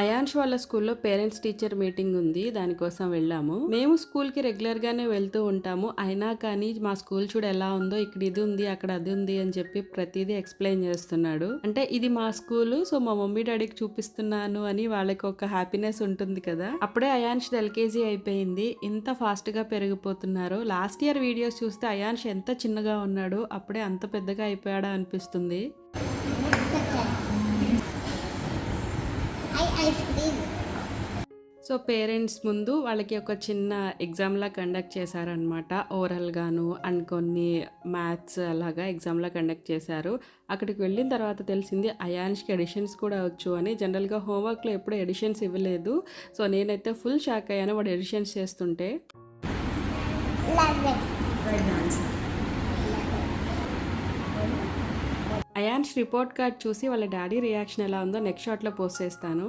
అయాన్ష్ వాళ్ళ స్కూల్లో parents teacher meeting ఉంది దానికోసం వెళ్ళాము. మేము స్కూల్కి రెగ్యులర్గానే వెళ్తూ ఉంటాము. అయినా కానీ మా స్కూల్ చూడు ఎలా ఉందో ఇక్కడ ఇది ఉంది అక్కడ అది ఉంది అని చెప్పి ప్రతిదీ ఎక్స్ప్లెయిన్ చేస్తున్నాడు. అంటే ఇది మా స్కూల్ సో మా మమ్మీ డాడీకి చూపిస్తున్నాను అని వాళ్ళకి ఒక హ్యాపీనెస్ ఉంటుంది కదా. అప్పుడే అయాన్ష్ ఎల్కేజీ అయిపోయింది. ఇంత ఫాస్ట్గా పెరిగిపోతున్నారు. లాస్ట్ ఇయర్ వీడియోస్ చూస్తే అయాన్ష్ ఎంత చిన్నగా ఉన్నాడు అప్పుడే అంత పెద్దగా అయిపోయాడా అనిపిస్తుంది. సో పేరెంట్స్ ముందు వాళ్ళకి ఒక చిన్న ఎగ్జామ్లా కండక్ట్ చేశారనమాట ఓరల్గాను అండ్ కొన్ని మ్యాథ్స్ అలాగా ఎగ్జామ్లా కండక్ట్ చేశారు. అక్కడికి వెళ్ళిన తర్వాత తెలిసింది అయాన్ష్కి ఎడిషన్స్ కూడా వచ్చు అని. జనరల్గా హోంవర్క్లో ఎప్పుడు ఎడిషన్స్ ఇవ్వలేదు. సో నేనైతే ఫుల్ షాక్ అయ్యాను వాడు ఎడిషన్స్ చేస్తుంటే. అయాన్స్ అయాన్ష్ రిపోర్ట్ కార్డ్ చూసి వాళ్ళ డాడీ రియాక్షన్ ఎలా ఉందో నెక్స్ట్ షాట్లో పోస్ట్ చేస్తాను.